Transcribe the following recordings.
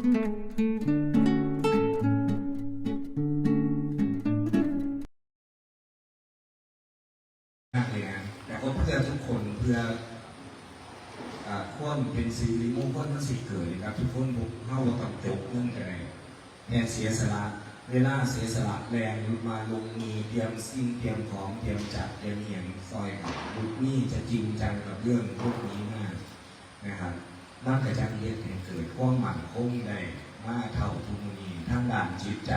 มากเลยนะแต่ก็เพื่อทุกคนเพื่ออ่าควมเป็นสิริมงคลทั้งสิเกิดนะครับ ทุกคนบุกเข้าเราต้องจบเรื่องอะไรแทนเสียสละเวลาเสียสละแรงมาลงมือเตรียมสิ่งเตรียมของเตรียมจัดเตรียมเหียงซอยบุกนี่จะจริงจังกับเรื่องพวกนี้มากนะครับ นั่นก็จะเรียกให้เกิดความหมั่นคงได้มาเท่าทุกมือนี้ทั้งด้านจิตใจ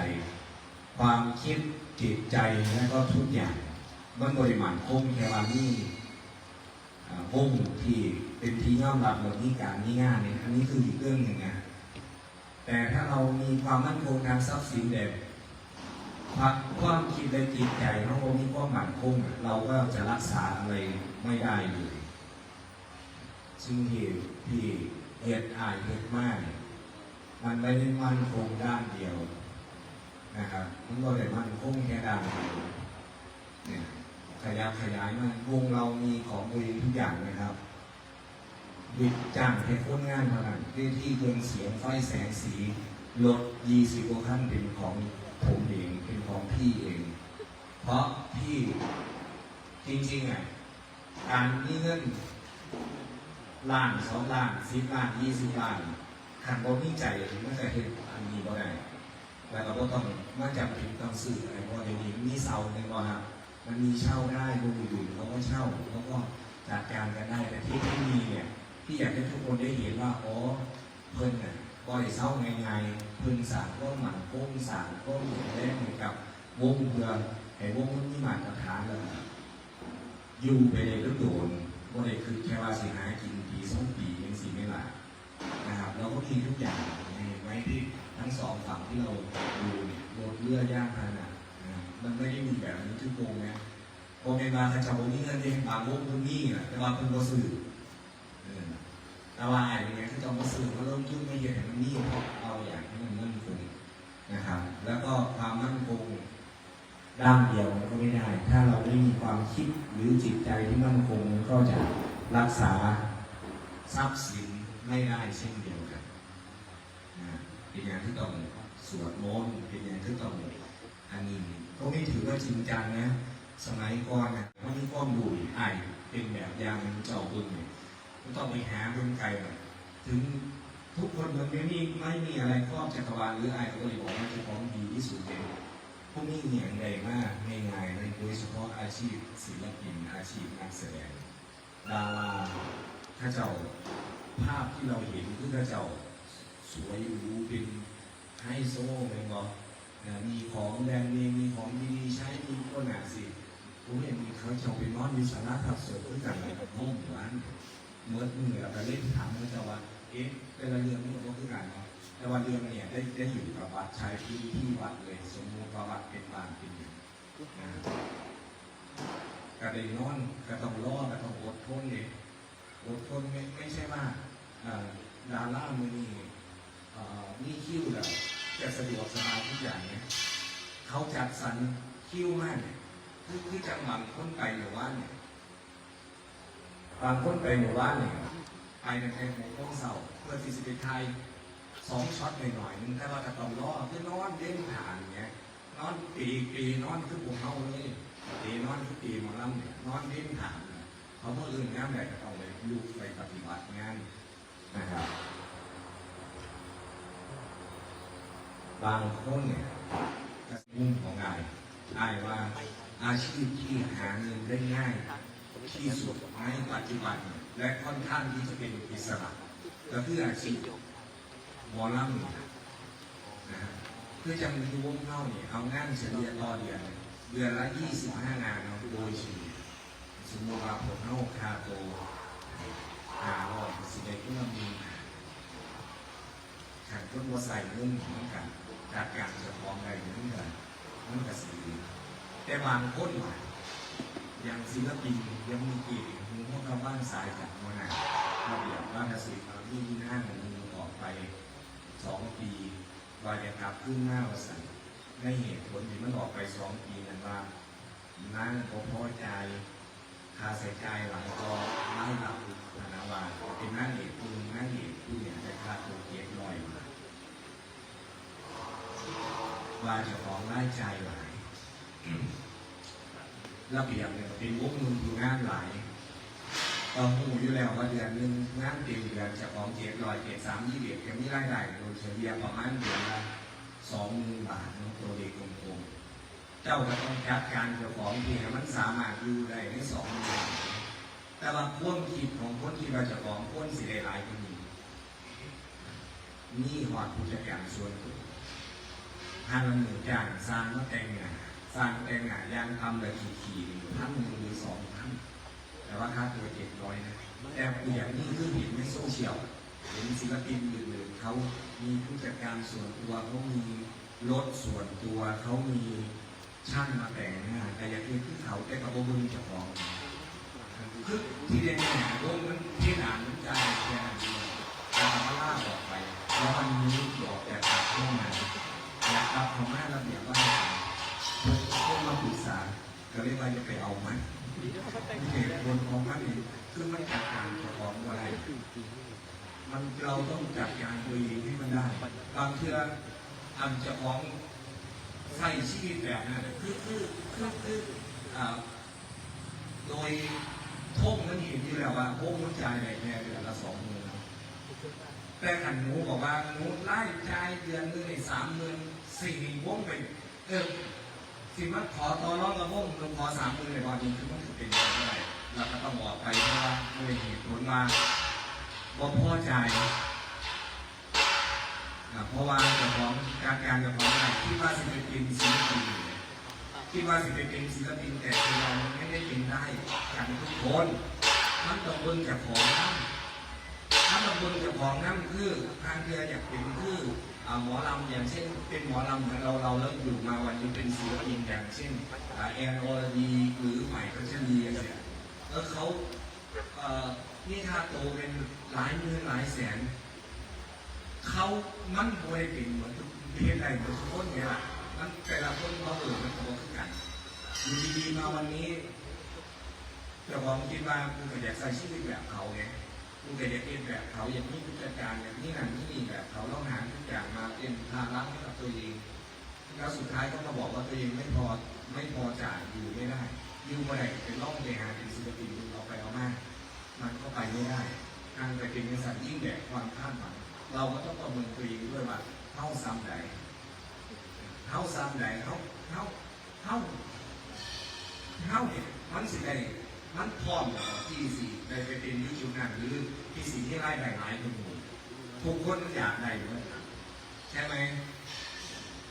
ความคิดจิตใจและก็ทุกอย่างมันบริมาณคงแค่ว่านี่อ่าวงที่เป็นที่ยอมรับหรือนี่การนี่งานเนี่ยอันนี้คืออีกเรื่องหนึ่งนะแต่ถ้าเรามีความมั่นคงทางทรัพย์สินแบบความความคิดและจิตใจเราบ่มีความมั่นคงเราก็จะรักษาอะไรไม่ได้เลย ซึ่งที่ที่เหตุอายเหตุมากเนี่ยมันไม่ได้มั่นคงด้านเดียวนะครับมันก็ได้มั่นคงแค่ด้านเดียวเนี่ยขยับขยายมากวงเรามีของบริทุกอย่างนะครับวิดจ้างให้คนงานเท่านั้นที่ที่เครื่องเสียงไฟแสงสีรถยี่สิบกว่าขั้นเป็นของผมเองเป็นของพี่เอง เพราะพี่จริงๆอะการมีเงิน ล้านสองล้านสิบล้านยี่สิบล้านขันบ่มีใจถึงมันจะเห็นอันนี้บ่ได้แล้วเราก็ต้องมาจำเป็นต้องซื้ออะไรเพราะเดี๋ยวนี้มีเสาในก่อนครับมันมีเช่าได้วงอื่เขาก็เช่าเขาก็จัดการกันได้แต่ที่ที่มีเนี่ยที่อยากให้ทุกคนได้เห็นว่าอ๋อเพิ่นเนี่ยปล่อยเศร้าไงๆเพิ่นสางก็หมั่นคงสางก็หมือนแรกเหมือนกับวงเพื่อให้วงมันมีมาตรฐานแล้วอยู่ไปเลยก็โดน ว่าได้คือแค่ว่าสิหากินปีสองปียังสี่ไม่หลานะครับเราก็มีทุกอย่างไว้ที่ทั้งสองฝั่งที่เราดูเนี่ยรถเรือย่างพาหนะนะมันไม่ได้มีแบบนี้ทุกวงนะโอเมมาถ้าจะบอกนี่เงินเองบางวงคุณนี่แหละแต่ว่าคุณบ่ซื้อเออแต่ว่าอะไรอย่างเงี้ยถ้าจะมาซื้อมาเริ่มทุนไม่เยอะมันนี่เพราะเราอยากให้มันมั่นคงนะครับ แล้วก็ความมั่นคง ด้านเดียวมันก็ไม่ได้ ถ้าเราไม่มีความคิดหรือจิตใจที่มั่นคงมันก็จะรักษาทรัพย์สินไม่ได้เช่นเดียวกันเป็นอย่างที่ต้องสวดมนต์เป็นอย่างที่ต้องอันนี้ก็ไม่ถือว่าจริงจังนะ สมัยก่อนนะมันมีความดูไอเป็นแบบอย่างเจ้าบุญเนี่ยก็ต้องไปหาเมืองไกลแบบถึงทุกคนมันไม่มีไม่มีอะไรครอบจักรวาลหรือไอายก็เลยบอกว่าเจะของดีที่สุดเลย กนี้อย่างใดมากง่ายๆเลยโดยเฉพาะอาชีพศิลปินอาชีพนักแสดงดาราถ้าเจ้าภาพที่เราเห็นคือถ้าเจ้าสวยรูเป็นไฮโซเป็นบอนะมีของแบรนด์เนมมีของดีๆใช้มีก็หนาสิผมเห็นมีเขาชอบไปนอนมีสาระทับเสริมด้วยกันเลยกับห้องร้านเมื่อเมื่อเราเล่นถามเขาจะว่าเอ๊ะเป็นเรื่องนี้มันก็คือการเนาะ แต่ว่าเรื่องเนี่ยได้ได้อยู่กับวัดใช้ที่ที่วัดเลย สมมติว่าวัดเป็นบ้านเป็นอยู่นะก็ได้นอนก็ต้องรอก็ต้องอดทนเลยอดทนไม่ไม่ใช่ว่าอ่าดารามือนี่เอ่คิวแล้วจะสะดวกสบายทุกอย่างเนี่ยเขาจัดสรรคิวมากเนี่ยคือคือจังหวัดคนไปหมู่บ้านเนี่ยบางคนไปหมู่บ้านเนี่ยไปในแค่หมู่โค้งเสาเพื่อที่จะไปไทย สองช็อตหน่อยๆนึงถ้าเราจะต้องรอคือนอนเล่นผ่านอย่างเงี้ยนอนปีปีนอนคือพวกเขาเลยปีนอนคือปีหมอลำเนี่ยนอนเล่นผ่านเขาเมื่ออื่นงานไหนก็ต้องเลยลุกไปปฏิบัติงานนะครับบางคนเนี่ยก็มุ่งของอายอายว่าอาชีพที่หาเงินได้ง่ายที่สุดในปัจจุบันและค่อนข้างที่จะเป็นอิสระก็คืออาชีพ หมอลำนี่นะฮะเพื่อจะมีวงเล่าเนี่ยเอางานเฉลี่ยต่อเดือนเดือนละ25งานเอาโดยเฉลี่ยสมมติว่าผมเอาคาโตหาร้อยสิบเอ็ดก็มีขันต้นวัวใส่เรื่องเหมือนกันจากการจะฟ้องใดเหมือนกันมันก็สีแต่บางคนอย่างศิลปินยังมีกียรติมีพวกชาบ้านสายจากมานาระเบียบว่าศิลป์ที่หน้าของมือออกไป สองปีวายกาพึ่งหน้าวสันในเหตุผลที่มันออกไปสองปีนั้นว่านั่งพอพอใจคาใส่ใจหลังก็นั่งหลับธนาวาเป็นนั่งเหตุพึ่นั่งเหตุผู้งเนี่ยจะคาตัวเกียรหน่อยว่าจะของไล่ใจหลายระเบียบเนี่ยเป็นวงมือดูงานหลาย เราหูอยู่แล้วว่าเดือนหนึ่งงานเต็มเดือนเจะของเจ็ดร้อยเจ็ดสามยี่สิบยังมีรายได้โดยเฉลี่ยประมาณเดือนละสองหมื่นบาทเนาะตัวเด็กกลมๆเจ้าก็ต้องจัดการเจ้าของที่ให้มันสามารถอยู่ได้ในสองหมื่นแต่ว่าความคิดของคนที่ว่าเจะของคนสิได้หลายคนนี้นี่หอดผู้จัดการส่วนตัวห้าละหมื่นจ้างสร้างมาแต่งงานสร้างแต่งงานยางทำแบบขี่ๆอยู่พันหนึ่งหรือสองพัน แต่ว่าค่าตัวเจ็ดร้อยนะแต่อย่างนี้คือเห็นในโซเชียลเห็นศิลปินอื่นๆเขามีผู้จัดการส่วนตัวเขามีรถส่วนตัวเขามีช่างมาแต่งหน้าแต่อย่างนี้คือเขาแต่กับวงเจ้าของคือที่เรียนเนี่ยวงมันที่หนานมันใจแค่นั้นเดียวแต่ทำมล่าออกไปแล้ววันนี้บอกแต่ตัดเข้ามาอยากกลับของแม่ระเบียบว่าพวกมาปรึกษาก็เรียกว่าจะไปเอาไหม เหตุผลของมันนี่คือมันจัดการเจ้าของอะไร มันเราต้องจัดการตัวเองให้มันได้ บางเทื่อทำเจ้าของใส่ชีวิตแบบนั้นคือคือคือคืออ่าโดยโทษมันเห็นอยู่แล้วว่าโทษมันจ่ายได้แค่เดือนละสองหมื่นแต่ขันหนูบอกว่าหนูไล่จ่ายเดือนหนึงในสามหมื่นสี่วงไปเออ สิมันขอต่อรองกับวงลงขอสามมื่นในวันนี้คือมันเป็นไปไม่ได้เราก็ต้องบอกไปเพราะว่าด้วยเหตุผลว่าบ่พอใจเพราะว่าเจ้าของการการเจ้าของอะไรคิดว่าสิเป็นศิลปินคิดว่าสิเป็นศิลปินแต่เราไม่ได้เป็นได้กันทุกคนมันต้องเบิ่งจากของนั่นถ้าเราเบิ่งจากของนั่นคือทางเรืออยากเป็นคือ หมอลำอย่างเช่น เป็นหมอลำเหมือนเราเราแล้วอยู่มาวันนี้เป็นศิลปินอย่างเช่นอ่าแอนอรดีหรือใหม่พัชรีอะไรเนี่ยแล้วเขาเนี่ค่าโตเป็นหลายหมื่นหลายแสน เขามันบวยเป็นเหมือนทุกเพศใดเหมือนทุกคนเนี่ยแหละมันแต่ละคนเขาเออมันตัวขึ้นกันอยู่ดีๆมาวันนี้แต่ผมคิดว่าคุณก็อยากใช้ชีวิตแบบเขา ไงคุณก็อยากเป็นแบบเขาอย่างนี้ผู้จัดการอย่างนี้นั่นที่นี่แบบเขาต้องหาทุกอย่างมาเป็นภาระให้กับตัวเอง แล้วสุดท้ายก็มาบอกว่าตัวเองไม่พอไม่พอจ่ายอยู่ไม่ได้อยู่มาไหนเป็นร่องไปหาเป็นศิลปินเอาไปเอามามันก็ไปไม่ได้การไปเป็นบริษัทยิ่งแบกความคาดหวังเราก็ต้องประเมินตัวเองด้วยว่าเท่าซ้ำใดเท่าซ้ำใดเท่าเท่าเท่า นั้นหรือที่สิ่งที่ไล่ได้หลายคนหมู่ทุกคนอยากได้อยู่แล้วใช่ไหม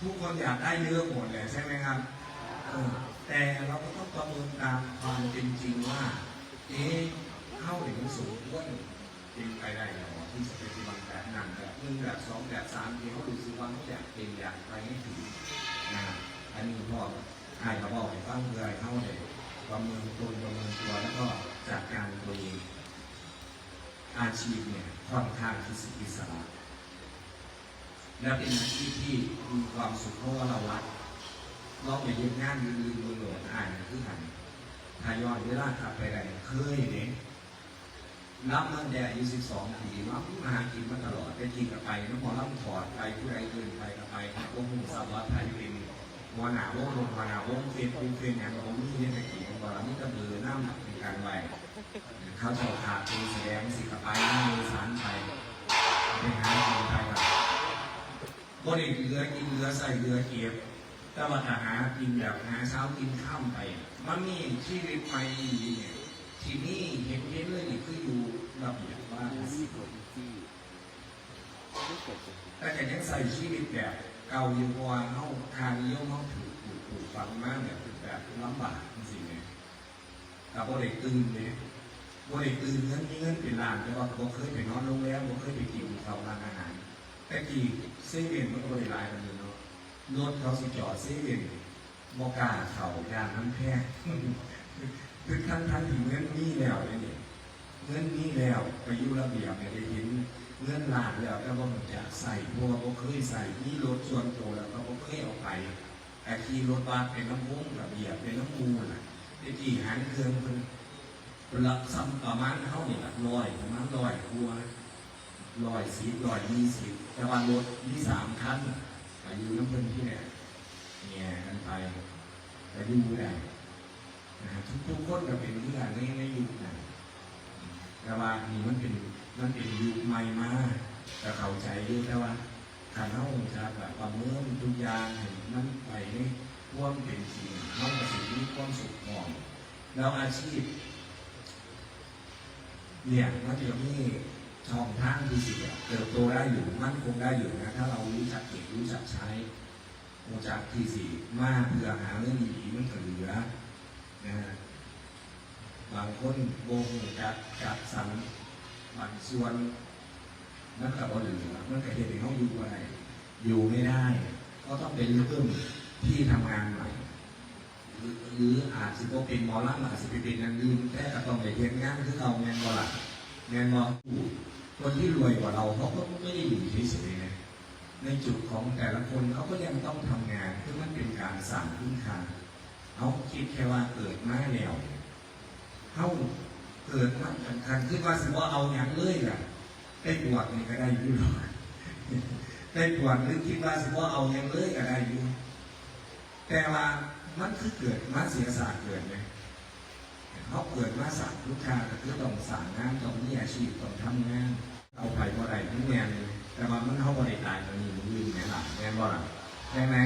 ทุกคนอยากได้เยอะหมดเลยใช่ไหมครับเออแต่เราก็ต้องประเมินตามความเป็นจริงว่า เอ๊ะเข้าถึงสูงว่าเป็นไปได้หรอที่จะเป็นแบบแบบหนังแบบหนึ่งแบบสองแบบสามที่เขาดูสึกว่าเขาอยากเป็นอยากไปให้ถึงนะอันนี้พ่อให้เขาบอกให้ฟังเพื่อให้เขาเนี่ยประเมินตนประเมินตัวแล้วก็จัดการตัวเอง อาชีพเนี่ยค่อนข้างที่สิอิสระและเป็นอาชีพที่มีความสุขเพราะว่าเรารักลองอย่ายึดงานลืมๆมือหลวอ่านคือหันทายอยเวลาขับไปไหนเคยเนี่ยรับเมันแต่อายุ12ปีรับมาหากินมาตลอดไปกินกับไปน้ำพอรับถอดไปผู้ใดเดินไปกับไปครับวงหูสาวว่าไทยเป็นวาหนาวงลงวาหนาวงเฟซบุ๊กเฟซอย่างของมีเนี่ยตะกี้ของเรานี่ก็มือน้ำหนักในการไหว เขาจะขาดตัวแสดงสิกับไปมือสารไปไปหากินไปแบบบริเรือกินเรือใส่เรือเก็บแต่ว่าหากินแบบหาเช้ากินข้ามไป มันมีชีวิตใหม่อีกเนี่ยที่นี่เห็นเห็นเลยนี่คืออยู่ระเบียบว่าแต่แกยังใส่ชีวิตแบบเก่าอยู่ว่าเขาทางเยี่ยมเขาถูกถูกฟังมากแบบแบบลำบากจริงๆเนี่ยแต่พอเด็กตื่นเนี่ย พอเด็กตื่นเงินมีเงินเป็นล้านแต่ว่าผมเคยไปนอนโรงแรมผมเคยไปกินเขาร้านอาหาร แต่กี่เซเว่นมันก็บริลายกันอยู่เนาะรถเขาสิจอดเซเว่นบอกาเขายานน้ำแพงคือทั้งทั้งที่เงินมีแล้วเนี่ยเงินมีแล้วไปยู่ระเบียบเนี่ยได้เห็นเงื่อนหลานแล้วแล้วก็มันจะใส่พวกก็เคยใส่นี่รถส่วนตัวแล้วก็เคยเอาไปแต่ขี่รถบัสเป็นน้ำพุงระเบียบเป็นน้ำมูน่ะไอ้กี่หางเครื่องเพิ่น ละซ้ำประมาณเท่านี่แหลอยประมาณร้อยครัวร้อยสิบร้อยยี่สิบแต่ว่ารถนี่สามคันอายุน้ำเพิ่นที่เนี่ยเนี่ยกันไปแต่ดูได้นะฮะทุกคนก็เป็นเรื่องในในยุคนั้นแต่ว่านี่มันเป็นมันเป็นยุคใหม่มาแต่เข้าใจอยู่แต่ว่าการเฮาจะแบบประเมินทุกอย่างให้มันไปในความเป็นจริงเฮาก็สิมีความสุขก่อนแล้วอาชีพ เนี่ยมันจะมีช่องทางที่สิเติบโตได้อยู่มั่นคงได้อยู่นะถ้าเรารู้จักเก็บรู้จักใช้รู้จักที่สี่มากเพื่อหาเรื่องดีๆมันก็เหลือนะฮะบางคนโบงจัดจัดสรรบางส่วนมันก็บ่เหลือมันก็เห็นในห้องอยู่อะไรอยู่ไม่ได้ ก็ต้องเป็นเรื่องที่ทำงานใหม่ หรืออาจจะบ่เป็นหมอลำอาจจะไปเป็นอย่างอื่นแต่ก็ต้องไปเรียนงานคือเอาแมนบอละแมนบอคนที่รวยกว่าเราเขาก็ไม่ได้อยู่เฉยๆนะในจุดของแต่ละคนเขาก็ยังต้องทำงานคือมันเป็นการสั่งพื้นฐานเขาคิดแค่ว่าเกิดมาแล้วเขาเกิดมาสำคัญคือว่าสมมติว่าเอาอย่างเลยอะได้ปวชนี่ก็ได้อยู่หรอกไปวชหรือคิดว่าสมมติว่าเอาอย่างเลยก็ได้อยู่แต่ว่า มันคือเกิดมาเสียศาเกิดไงเขาเกิดมาสั่งลูกค้าก็คือต้องสั่งงานต้องมีอาชีพต้องทำงานเอาไปบ่ได้ทั้งแนวเลยแต่ว่ามันเขาบ่ได้ตายมันมีมันยืนแม่หลับแม่บ่ล่ะใช่ไหม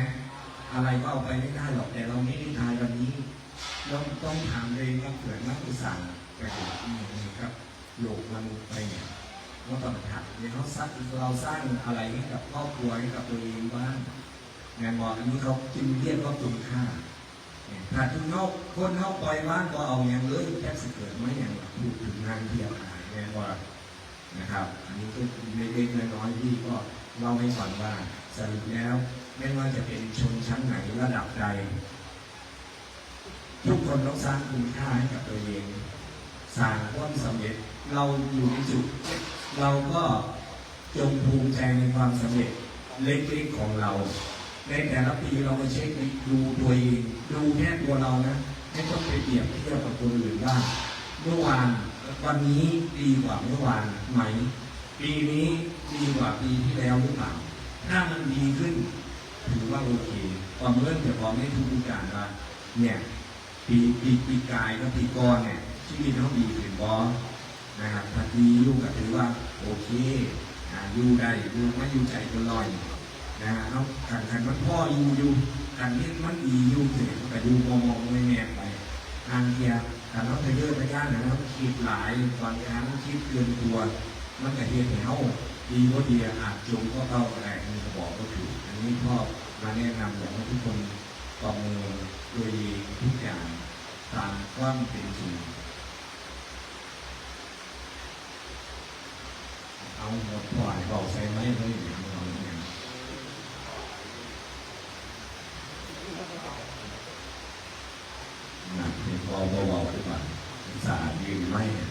อะไรก็เอาไปไม่ได้หรอกแต่เราไม่ได้ตายวันนี้เราต้องถามเองว่าเกิดมาคือสั่งไปถึงนี่ครับโลกมันษย์ไปเนี่ยเราต้องถามเนี่ยเขาสร้างเราสร้างอะไรให้กับครอบครัวให้กับตัวเองบ้างงานบอกอันนี้เขาจึงเรียกว่าคุณค่า ถ้าทุกนอกคนเข้าปล่อยบ้านก็เอาอย่างเลยแค่สิเกิดไม่อย่างพูดถึงงานเที่ยวหายงานว่านะครับ อันนี้ก็เล็กๆน้อยที่ก็เล่าให้ฟังว่าสรุปแล้วไม่ว่าจะเป็นชนชั้นไหนระดับใด ทุกคนต้องสร้างคุณค่าให้กับตัวเองสร้างความสำเร็จเราอยู่ในจุด เราก็จงภูมิใจในความสำเร็จเล็กๆของเรา ในแต่ละปีเรามาเช็คดูตัวเองดูแค่ตัวเรานะไม่ต้องไปเปรียบเทียบกับคนอื่นว่าเมื่อวานวันนี้ดีกว่าเมื่อวานไหม ปีนี้ดีกว่าปีที่แล้วหรือเปล่าถ้ามันดีขึ้นถือว่าโอเคความเรื่องเดี๋ยวพอไม่ทุกทุการว่าเนี่ยปีปีปีกายกับปีก่อนเนี่ยชีวิตเขาดีขึ้นบอนะครับถ้าดีอยู่ก็ถือว่าโอเคอยู่ได้อยู่ไม่อยู่ใจก็ลอย นะฮะเอาขันขันมันพ่ออยู่อยู่ขันนี้มันดีอยู่เสียแต่อยู่มองมองไม่แม่ไปทางเทียขันเราไปเยอะไปย่านนะครับคิดหลายตอนครั้งคิดเกินตัว มันก็เทียนเหาดีก็ดีอาจจงก็เข้าแรงมันก็บอกก็ถูกอันนี้พ่อมาแนะนำอยากให้ทุกคนประเมินโดยทุกอย่างตามความเป็นจริงเอาหมดปล่อยบอกใส่ไหมเลย อ